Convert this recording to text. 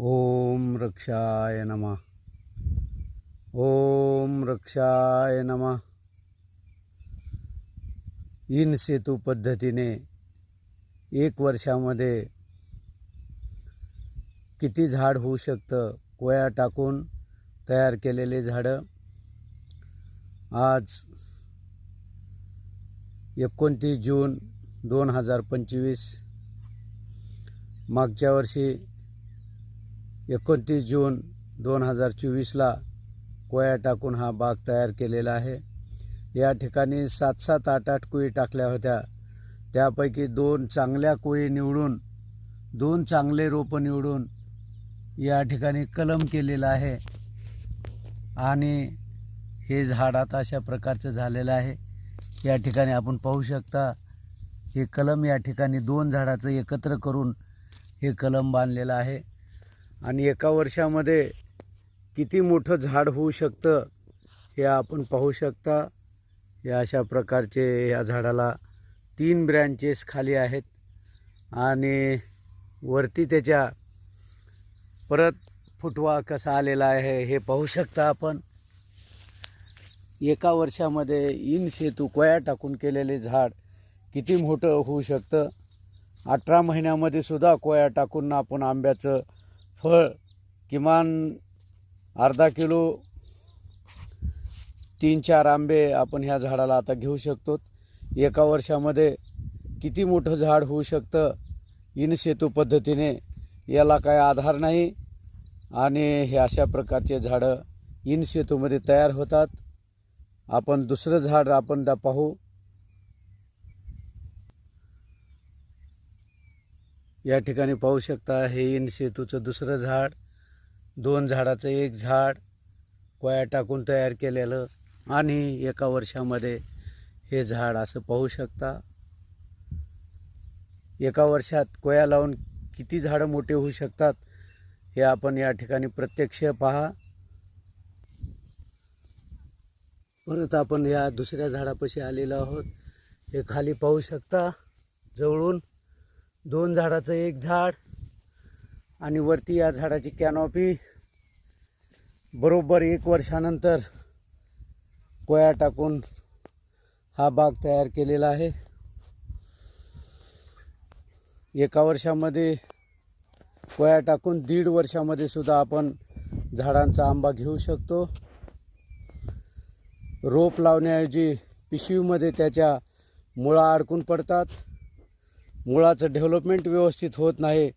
ओम रक्षाय नमः। ओम रक्षाय नमः। इन सेतू पद्धतीने एक वर्षामध्ये किती झाड होऊ शकतं कोया टाकून तयार केलेले झाडं? आज एकोणतीस जून दोन हजार पंचवीस मागच्या वर्षी एकोणतीस जून दोन हजार चोवीसला कोया टाकून हा बाग तयार केलेला आहे. या ठिकाणी सात सात आठ आठ कोळी टाकल्या होत्या. त्यापैकी दोन चांगल्या कोळी निवडून दोन चांगले रोपं निवडून या ठिकाणी कलम केलेलं आहे. आणि हे झाड आता अशा प्रकारचं झालेलं आहे. या ठिकाणी आपण पाहू शकता हे कलम या ठिकाणी दोन झाडाचं एकत्र करून हे कलम बांधलेलं आहे. आणि एका वर्षामध्ये किती मोठं झाड होऊ शकतं हे आपण पाहू शकता. या अशा प्रकारचे या झाडाला तीन ब्रँचेस खाली आहेत आणि वरती त्याच्या परत फुटवा कसा आलेला आहे हे पाहू शकता आपण. एका वर्षामध्ये इन सेतू कोया टाकून केलेले झाड किती मोठं होऊ शकतं? अठरा महिन्यामध्ये सुद्धा कोया टाकून आपण आंब्याचं फळ किमान अर्धा किलो तीन चार आंबे आपण ह्या झाडाला आता घेऊ शकतो. एका वर्षामध्ये किती मोठं झाड होऊ शकतं इनसेतू पद्धतीने याला काय आधार नाही. आणि हे अशा प्रकारचे झाडं इनसेतूमध्ये तयार होतात. आपण दुसरं झाड आपण दा पाहू. या ठिकाणी पाहू शकता हे इन सेतूचं दुसरं झाड दोन झाडाचं एक झाड कोया टाकून तयार केलेलं आणि एका वर्षामध्ये हे झाड असं पाहू शकता. एका वर्षात कोया लावून किती झाडं मोठे होऊ शकतात हे आपण या ठिकाणी प्रत्यक्ष पहा. परत आपण या दुसऱ्या झाडापाशी आलेलो आहोत हे खाली पाहू शकता जवळून. दोन झाडाचं एक झाड आणि वरती या झाडाची कॅनॉपी बरोबर एक वर्षानंतर कोया टाकून हा बाग तयार केलेला आहे. एका वर्षामध्ये कोया टाकून दीड वर्षामध्ये सुद्धा आपण झाडांचा आंबा घेऊ शकतो. रोप लावण्याऐवजी पिशवीमध्ये त्याच्या मुळा अडकून पडतात. मुळाचं डेव्हलपमेंट व्यवस्थित होत नाही.